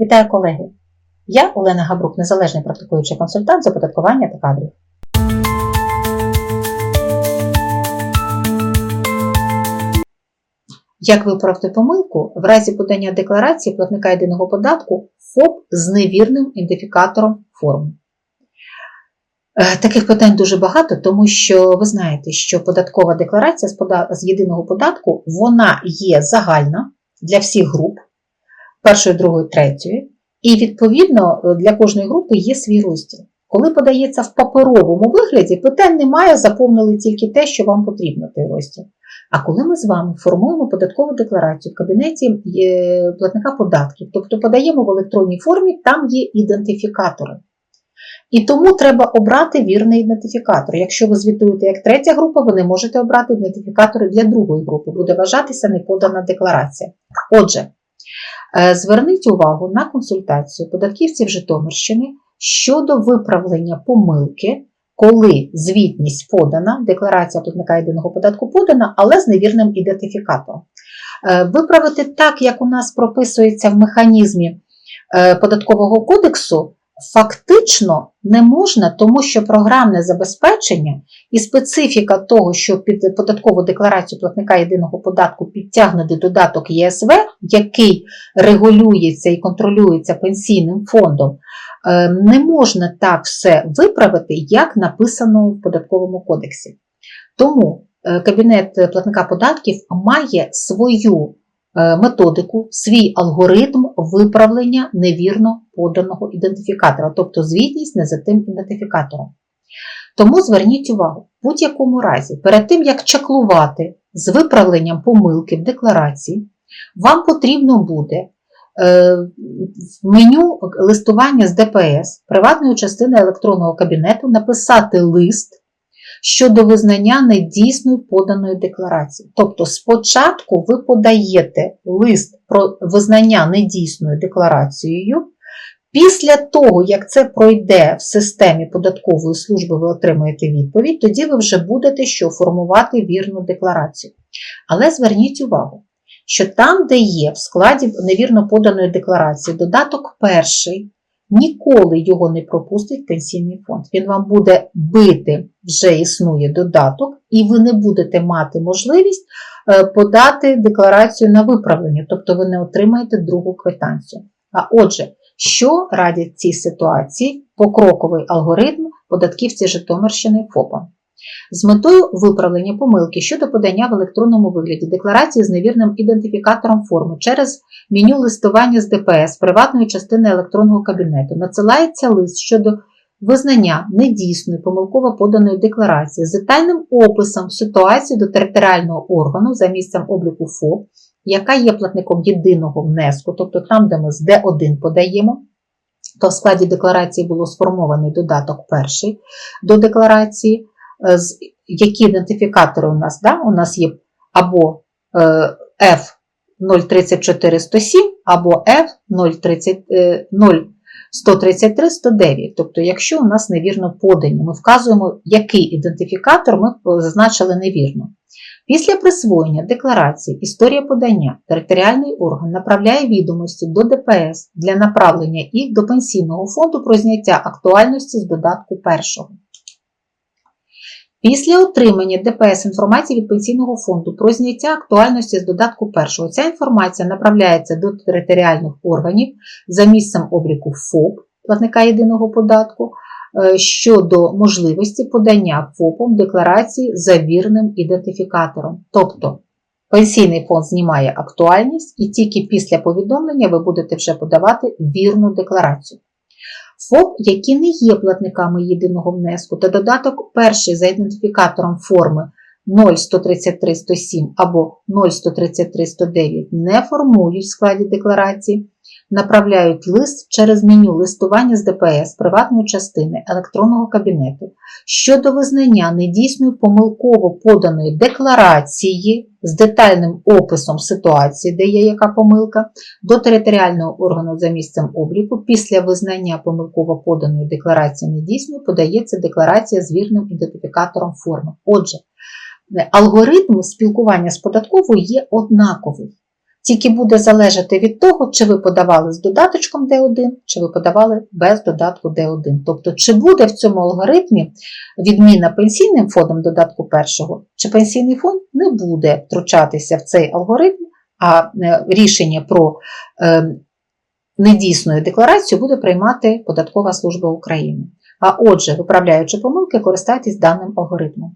Вітаю колеги! Я Олена Габрук, незалежний практикуючий консультант з оподаткування та кадрів. Як виправити помилку в разі подання декларації платника єдиного податку ФОП з невірним ідентифікатором форми? Е, Таких питань дуже багато, тому що ви знаєте, що податкова декларація з єдиного податку вона є загальна для всіх груп першої, другої, третьої, і відповідно для кожної групи є свій розділ. Коли подається в паперовому вигляді, питань немає, заповнили тільки те, що вам потрібно, той розділ. А коли ми з вами формуємо податкову декларацію в кабінеті е, платника податків, тобто подаємо в електронній формі, там є ідентифікатори. І тому треба обрати вірний ідентифікатор. Якщо ви звітуєте як третя група, ви не можете обрати ідентифікатори для другої групи, буде вважатися неподана декларація. Отже, зверніть увагу на консультацію податківців Житомирщини щодо виправлення помилки, коли звітність подана, декларація платника єдиного податку подана, але з невірним ідентифікатором. Е, Виправити так, як у нас прописується в механізмі е, податкового кодексу, фактично не можна, тому що програмне забезпечення і специфіка того, що під податкову декларацію платника єдиного податку підтягнути додаток ЄСВ, який регулюється і контролюється пенсійним фондом, е, не можна так все виправити, як написано в податковому кодексі. Тому е, кабінет платника податків має свою методику, свій алгоритм виправлення невірно поданого ідентифікатора, тобто звітність не за тим ідентифікатором. Тому зверніть увагу, в будь-якому разі, перед тим, як чаклувати з виправленням помилки в декларації, вам потрібно буде е, в меню листування з ДПС приватної частини електронного кабінету написати лист щодо визнання недійсною поданої декларації. Тобто, спочатку ви подаєте лист про визнання недійсною декларацією. Після того, як це пройде в системі податкової служби, ви отримаєте відповідь, тоді ви вже будете що формувати вірну декларацію. Але зверніть увагу, що там, де є в складі невірно поданої декларації додаток перший, ніколи його не пропустить пенсійний фонд. Він вам буде бити, вже існує додаток, і ви не будете мати можливість е, подати декларацію на виправлення, тобто ви не отримаєте другу квитанцію. А отже, що радять цій ситуації покроковий алгоритм податківці Житомирщини ФОПа? З метою виправлення помилки щодо подання в електронному вигляді декларації з невірним ідентифікатором форми через меню листування з ДПС приватної частини електронного кабінету. Надсилається лист щодо визнання недійсної помилково поданої декларації з детальним описом ситуації до територіального органу за місцем обліку ФОП, яка є платником єдиного внеску, тобто там, де ми з Д1 подаємо, то в складі декларації було сформований додаток перший до декларації, які ідентифікатори у нас, да? у нас є або е, F 034107 або F 030, е, 0133 109. Тобто, якщо у нас невірно подані, ми вказуємо, який ідентифікатор ми зазначили невірно. Після присвоєння декларації історія подання територіальний орган направляє відомості до ДПС для направлення їх до пенсійного фонду про зняття актуальності з додатку першого. Після отримання ДПС інформації від пенсійного фонду про зняття актуальності з додатку першого, ця інформація направляється до територіальних органів за місцем обліку ФОП, платника єдиного податку, е, щодо можливості подання ФОПом декларації за вірним ідентифікатором. Тобто пенсійний фонд знімає актуальність і тільки після повідомлення ви будете вже подавати вірну декларацію. ФОП, які не є платниками єдиного внеску, та додаток перший за ідентифікатором форми 0133-107 або 0133-109 не формують в складі декларації, направляють лист через меню листування з ДПС приватної частини електронного кабінету щодо визнання недійсною помилково поданої декларації з детальним описом ситуації, де є яка помилка, до територіального органу за місцем обліку після визнання помилково поданої декларації недійсною подається декларація з вірним ідентифікатором форми. Отже, алгоритм спілкування з податковою є однаковий. Тільки буде залежати від того, чи ви подавали з додаточком D1, чи ви подавали без додатку D1. Тобто, чи буде в цьому алгоритмі відміна пенсійним фондом додатку першого, чи пенсійний фонд не буде втручатися в цей алгоритм, а е, рішення про е, недійсну декларацію буде приймати Податкова служба України. А отже, виправляючи помилки, користайтесь даним алгоритмом.